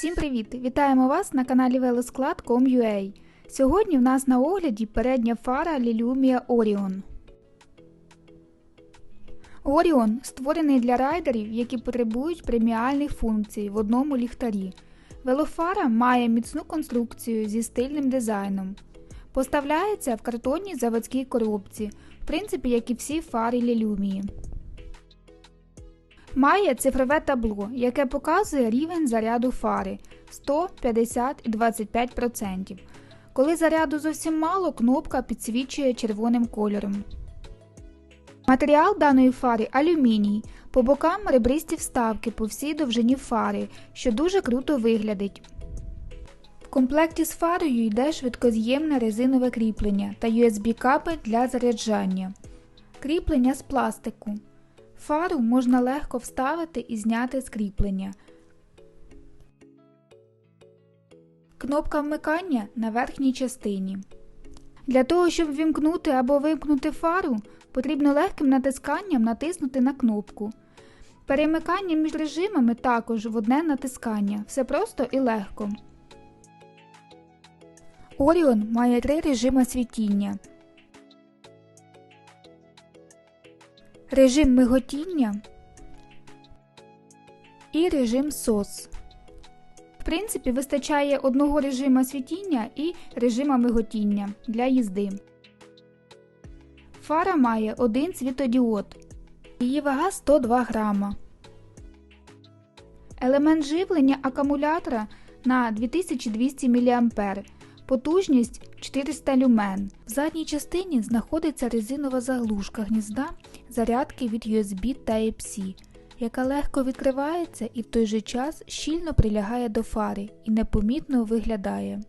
Всім привіт! Вітаємо вас на каналі Велосклад.com.ua Сьогодні в нас на огляді передня фара Liliumia Orion. Orion створений для райдерів, які потребують преміальних функцій в одному ліхтарі. Велофара має міцну конструкцію зі стильним дизайном. Поставляється в картонній заводській коробці, в принципі, як і всі фари Liliumia. Має цифрове табло, яке показує рівень заряду фари 100, 50 і 25%. Коли заряду зовсім мало, кнопка підсвічує червоним кольором. Матеріал даної фари алюміній. По бокам ребристі вставки по всій довжині фари, що дуже круто виглядить. В комплекті з фарою йде швидкоз'ємне резинове кріплення та USB-кабель для заряджання. Кріплення з пластику. Фару можна легко вставити і зняти з кріплення. Кнопка вмикання на верхній частині. Для того, щоб вімкнути або вимкнути фару, потрібно легким натисканням натиснути на кнопку. Перемикання між режимами також в одне натискання. Все просто і легко. Orion має три режими світіння. Режим миготіння і режим SOS. В принципі, вистачає одного режима світіння і режима миготіння для їзди. Фара має один світодіод. Її вага 102 грама. Елемент живлення акумулятора на 2200 мА. Потужність 400 люмен. В задній частині знаходиться резинова заглушка гнізда зарядки від USB Type-C, яка легко відкривається і в той же час щільно прилягає до фари і непомітно виглядає.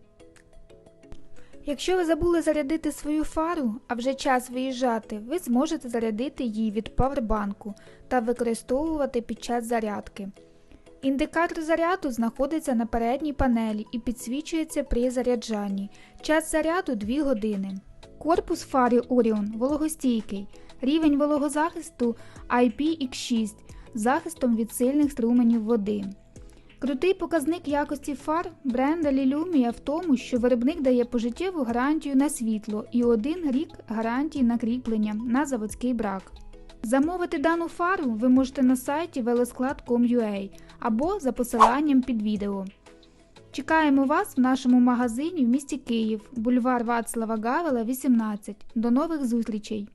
Якщо ви забули зарядити свою фару, а вже час виїжджати, ви зможете зарядити її від павербанку та використовувати під час зарядки. Індикатор заряду знаходиться на передній панелі і підсвічується при заряджанні. Час заряду 2 години. Корпус фари Orion вологостійкий. Рівень вологозахисту IPX6 з захистом від сильних струменів води. Крутий показник якості фар бренда Lilumia в тому, що виробник дає пожиттєву гарантію на світло і один рік гарантії на кріплення на заводський брак. Замовити дану фару ви можете на сайті velosklad.com.ua або за посиланням під відео. Чекаємо вас в нашому магазині в місті Київ, бульвар Вацлава Гавела, 18. До нових зустрічей!